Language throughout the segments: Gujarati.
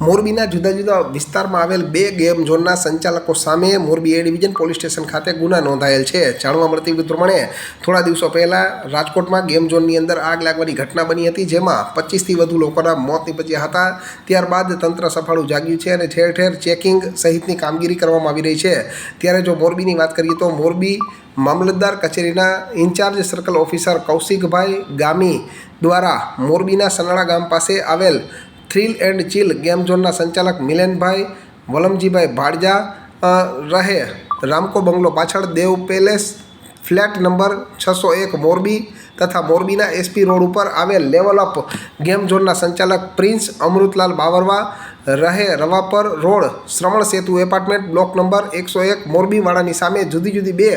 મોરબીના જુદા જુદા વિસ્તારમાં આવેલ બે ગેમ ઝોનના સંચાલકો સામે Morbi A division police station ખાતે ગુના નોંધાયેલ છે. જાણવા મળતી વિગત પ્રમાણે થોડા દિવસો પહેલાં રાજકોટમાં ગેમ ઝોનની અંદર આગ લાગવાની ઘટના બની હતી, જેમાં પચીસથી વધુ લોકોના મોત નીપજ્યા હતા. ત્યારબાદ તંત્ર સફાળું જાગ્યું છે અને ઠેર ઠેર ચેકિંગ સહિતની કામગીરી કરવામાં આવી રહી છે. ત્યારે જો મોરબીની વાત કરીએ તો મોરબી મામલતદાર કચેરીના in charge circle officer Kaushikbhai Gami દ્વારા મોરબીના સનાળા ગામ પાસે આવેલ થ્રિલ એન્ડ ચિલ ગેમ ઝોનના સંચાલક મિલનભાઈ વલમજીભાઈ ભાડજા રહે. રામકો બંગલો પાછળ દેવ પેલેસ, ફ્લેટ નંબર છસો એક મોરબી તથા મોરબીના એસપી રોડ ઉપર આવેલ લેવલ અપ ગેમ ઝોનના સંચાલક પ્રિન્સ અમૃતલાલ બાવરવા રહે Ravapar road. Shravan Setu apartment block number એકસો એક મોરબીવાળાની સામે જુદી જુદી બે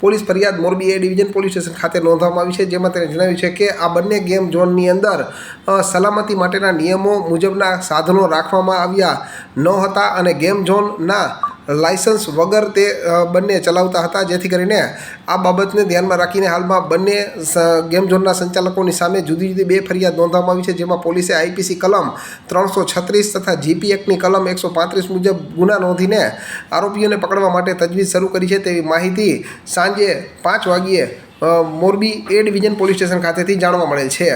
પોલીસ ફરિયાદ. Morbi A division police station ખાતે નોંધવામાં આવી છે, જેમાં તેણે જણાવ્યું છે કે આ બંને ગેમ ઝોનની અંદર સલામતી માટેના નિયમો મુજબના સાધનો રાખવામાં આવ્યા ન હતા અને ગેમ ઝોનના લાયસન્સ વગર તે બંને ચલાવતા હતા. જેથી કરીને આ બાબતને ધ્યાનમાં રાખીને હાલમાં બંને ગેમ ઝોનના સંચાલકોની સામે જુદી જુદી બે ફરિયાદ નોંધવામાં આવી છે, જેમાં પોલીસે આઈપીસી કલમ ત્રણસો છત્રીસ તથા જીપી એક્ટની કલમ એકસો પાંત્રીસ મુજબ ગુના નોંધીને આરોપીઓને પકડવા માટે તજવીજ શરૂ કરી છે. તેવી માહિતી સાંજે પાંચ વાગ્યે Morbi A division police station ખાતેથી જાણવા મળેલ છે.